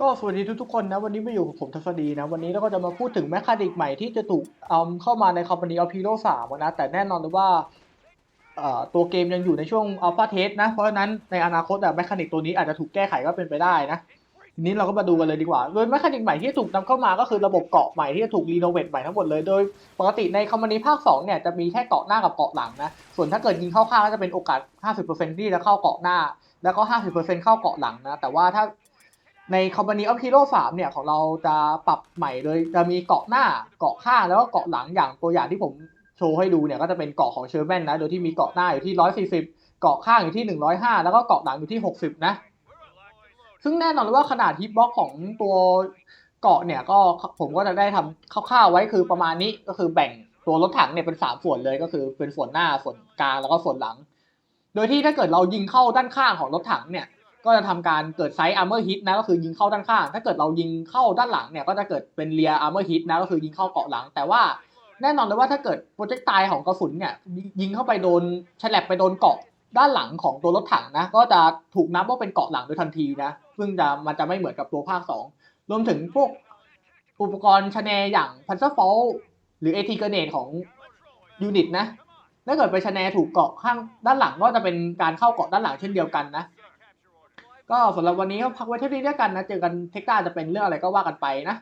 ก็สวัสดีทุกๆคนนะ วันนี้มาอยู่กับผมทัศดีนะ วันนี้เราก็จะมาพูดถึงแมคคานิกใหม่ที่จะถูกเอาเข้ามาใน Company of Hero 3นะ แต่แน่นอนเลยว่าตัวเกมยังอยู่ในช่วงอัลฟาเทสนะ เพราะฉะนั้นในอนาคตแมคคานิกตัวนี้อาจจะถูกแก้ไขก็เป็นไปได้นะทีนี้เราก็มาดูกันเลยดีกว่าโดยแมคคานิกใหม่ที่ถูกนำเข้ามาก็คือระบบเกาะใหม่ที่จะถูกรีโนเวทใหม่ทั้งหมดเลย โดยปกติในคอมพานีภาค2เนี่ยจะมีแค่เกาะหน้ากับเกาะหลังนะ ส่วนถ้าเกิดยิงเข้าข้างก็จะเป็นโอกาส 50%ที่จะเข้าเกาะหน้า แล้วก็ 50%เข้าเกาะหลังนะ แต่ว่าถ้า ใน Company of Hero 3 เนี่ยของเราจะปรับใหม่เลยจะมีเกาะหน้าเกาะข้างแล้วก็เกาะหลังอย่างตัวอย่างที่ผมโชว์ให้ดูเนี่ยก็จะเป็นเกาะของเชอร์แมนนะ โดยที่มีเกาะหน้าอยู่ที่ 140 เกาะข้างอยู่ที่ 105 แล้วก็เกาะหลังอยู่ที่ 60 นะ ซึ่งแน่นอนเลยว่าขนาดฮิตบ็อกของตัวเกาะเนี่ยก็ผมก็จะได้ทำคร่าวๆไว้คือประมาณนี้ก็คือแบ่งตัวรถถังเนี่ยเป็นสามส่วนเลยก็คือเป็นส่วนหน้าส่วนกลางแล้วก็ส่วนหลัง โดยที่ถ้าเกิดเรายิงเข้าด้านข้างของรถถังเนี่ย ก็จะทำการเกิดไซส์อาร์เมอร์ฮิตนะก็คือยิงเข้าด้านข้าง ถ้าเกิดเรายิงเข้าด้านหลังเนี่ยก็จะเกิดเป็นเรียอาร์เมอร์ฮิตนะก็คือยิงเข้าเกาะหลัง แต่ว่าแน่นอนเลยว่าถ้าเกิดโปรเจกต์ตายของกระสุนเนี่ยยิงเข้าไปโดนฉลับไปโดนเกาะด้านหลังของตัวรถถังนะ ก็จะถูกนับว่าเป็นเกาะหลังโดยทันทีนะ ซึ่งจะมันจะไม่เหมือนกับตัวภาค 2 รวมถึงพวกอุปกรณ์ชแนอย่างพันซ r ฟอลหรือเอทีเกเนตของยูนิตนะถ้าเกิดไปชแนถูกเกาะข้างด้านหลังก็จะเป็นการเข้าเกาะด้านหลังเช่นเดียวกันนะ ก็สำหรับวันนี้ก็พักไว้เท่านี้แล้วกันนะ เจอกันเทคตาจะเป็นเรื่องอะไรก็ว่ากันไปนะ